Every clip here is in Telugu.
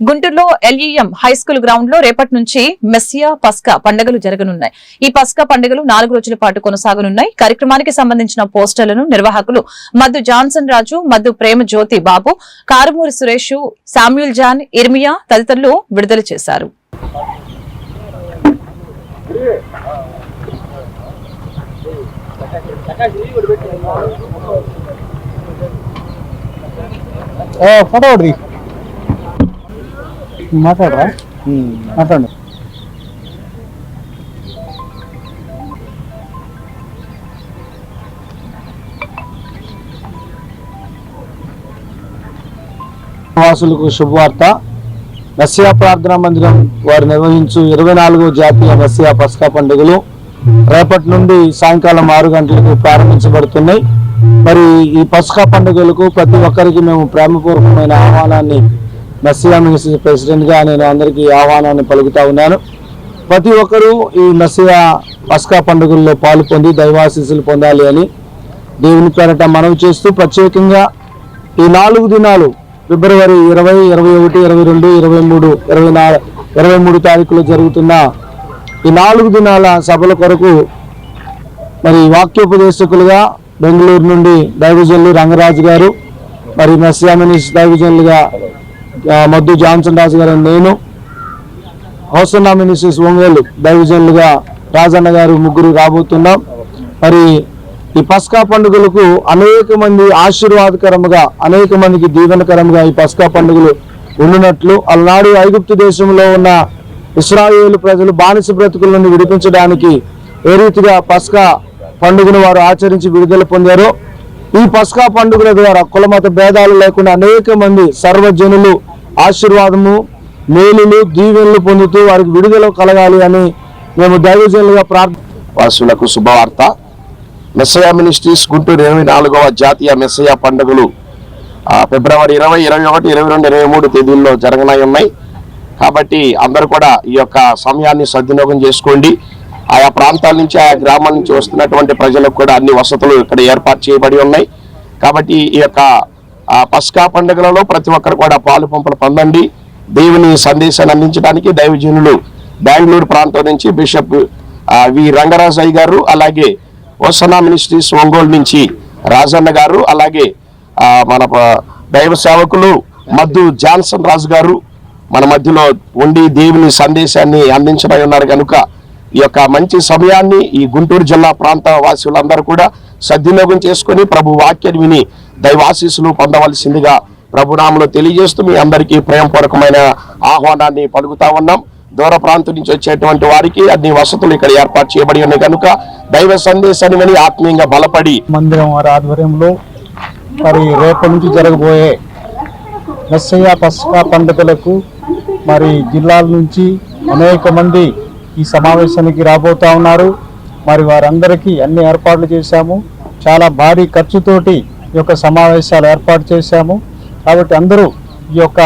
గుంటూరులో ఎల్ఈఎం హై స్కూల్ గ్రౌండ్లో రేపటి నుంచి మెస్సియా పస్కా పండుగలు జరగనున్నాయి. ఈ పస్కా పండుగలు నాలుగు రోజుల పాటు కొనసాగనున్నాయి. కార్యక్రమానికి సంబంధించిన పోస్టర్లను నిర్వాహకులు Maddu Johnson Raju Maddu Prema Jyothi Babu Karumuri Suresh Samuel John Irmiya తదితరులు విడుదల చేశారు. ఫోటో ఒకటి మాట్లాడరా? మాట్లాడు వాసులకు శుభవార్త. మెస్సియా ప్రార్థనా మందిరం వారు నిర్వహించు ఇరవై నాలుగో జాతీయ మెస్సియా పస్కా పండుగలు రేపటి నుండి సాయంకాలం ఆరు గంటలకు ప్రారంభించబడుతున్నాయి. మరి ఈ పస్కా పండుగలకు ప్రతి ఒక్కరికి మేము ప్రేమపూర్వకమైన ఆహ్వానాన్ని మెస్సియా మినిస్ట్రీ ప్రెసిడెంట్గా నేను అందరికీ ఆహ్వానాన్ని పలుకుతా ఉన్నాను. ప్రతి ఒక్కరూ ఈ మెస్సియా పస్కా పండుగల్లో పాలు పొంది దైవాశీస్సులు పొందాలి అని దేవుని పేరట మనవి చేస్తూ ప్రత్యేకంగా ఈ నాలుగు దినాలు ఫిబ్రవరి ఇరవై ఇరవై ఒకటి ఇరవై రెండు ఇరవై మూడు ఇరవై నాలుగు ఇరవై మూడు తారీఖులో జరుగుతున్న ఈ నాలుగు దినాల సభల కొరకు మరి వాక్యోపదేశకులుగా బెంగళూరు నుండి దైవజనులు రంగరాజు గారు మరి మెస్సియామినిస్ దైవజనులుగా మద్దు జాన్సన్ రాజు గారు నేను హౌసన్ మినిస్ట్రీస్ ఒంగోలు దైవజనులుగా రాజన్న గారు ముగ్గురు రాబోతున్నాం. మరి ఈ పస్కా పండుగలకు అనేక మంది ఆశీర్వాదకరముగా అనేక మందికి దీవెనకరముగా ఈ పస్కా పండుగలు ఉండినట్లు అలనాడు ఐగుప్తు దేశంలో ఉన్న ఇస్రాయేల్ ప్రజలు బానిస బ్రతుకుల నుండి విడిపించడానికి ఏ రీతిగా పస్కా పండుగను వారు ఆచరించి విడుదల పొందారో ఈ పస్కా పండుగల ద్వారా కులమత భేదాలు లేకుండా అనేక మంది సర్వజనులు ఆశీర్వాదము మేలులు దీవెనలు పొందుతూ వారికి విడుదల కలగాలి అని మేము దైవజనులుగా ప్రార్థ వాసులకు శుభవార్త. మెస్సయా మినిస్ట్రీస్ గుంటూరు ఇరవై నాలుగవ జాతీయ మెస్సయా పండుగలు ఫిబ్రవరి ఇరవై ఇరవై ఒకటి ఇరవై రెండు ఇరవై మూడు తేదీల్లో జరగనై ఉన్నాయి. కాబట్టి అందరూ కూడా ఈ యొక్క సమయాన్ని సద్వినియోగం చేసుకోండి. ఆయా ప్రాంతాల నుంచి ఆయా గ్రామాల నుంచి వస్తున్నటువంటి ప్రజలకు కూడా అన్ని వసతులు ఇక్కడ ఏర్పాటు చేయబడి ఉన్నాయి. కాబట్టి ఈ యొక్క ఆ, పస్కా పండుగలలో ప్రతి ఒక్కరు కూడా పాలు పంపలు పొందండి. దేవుని సందేశాన్ని అందించడానికి దైవజనులు బెంగళూరు ప్రాంతం నుంచి బిషప్ వి. రంగరాజయ్య గారు అలాగే వసనా మినిస్ట్రీస్ ఒంగోలు నుంచి రాజన్న గారు అలాగే మన దైవ సేవకులు మద్దు జాన్సన్ రాజు గారు మన మధ్యలో ఉండి దేవుని సందేశాన్ని అందించబై ఉన్నారు కనుక ఈ యొక్క మంచి సమయాన్ని ఈ గుంటూరు జిల్లా ప్రాంత వాసులందరూ కూడా సద్వినియోగం చేసుకొని ప్రభు వాక్యాన్ని విని దైవాశీస్సులు పొందవలసిందిగా ప్రభునామలో తెలియజేస్తూ మీ అందరికీ ప్రేమపూర్వకమైన ఆహ్వానాన్ని పలుకుతా ఉన్నాం. దూర ప్రాంతం నుంచి వచ్చేటువంటి వారికి అన్ని వసతులు ఇక్కడ ఏర్పాటు చేయబడి ఉన్నాయి. కనుక దైవ సందేశాన్ని విని ఆత్మీయంగా బలపడి మందిరం వారి ఆధ్వర్యంలో మరి రేపటి నుంచి జరగబోయే ఎస్ఐ పస్కా పండుగలకు మరి జిల్లాల నుంచి అనేక మంది ఈ సమావేశానికి రాబోతా ఉన్నారు. మరి వారందరికీ అన్ని ఏర్పాట్లు చేశాము. చాలా భారీ ఖర్చుతోటి ఈ యొక్క సమావేశాలు ఏర్పాటు చేశాము. కాబట్టి అందరూ ఈ యొక్క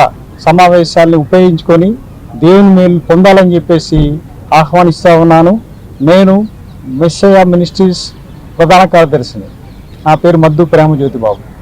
సమావేశాలను ఉపయోగించుకొని దేవుని మేలు పొందాలని చెప్పేసి ఆహ్వానిస్తూ ఉన్నాను. నేను మెస్సయ్య మినిస్ట్రీస్ ప్రధాన కార్యదర్శిని. నా పేరు మద్దు ప్రేమజ్యోతి బాబు.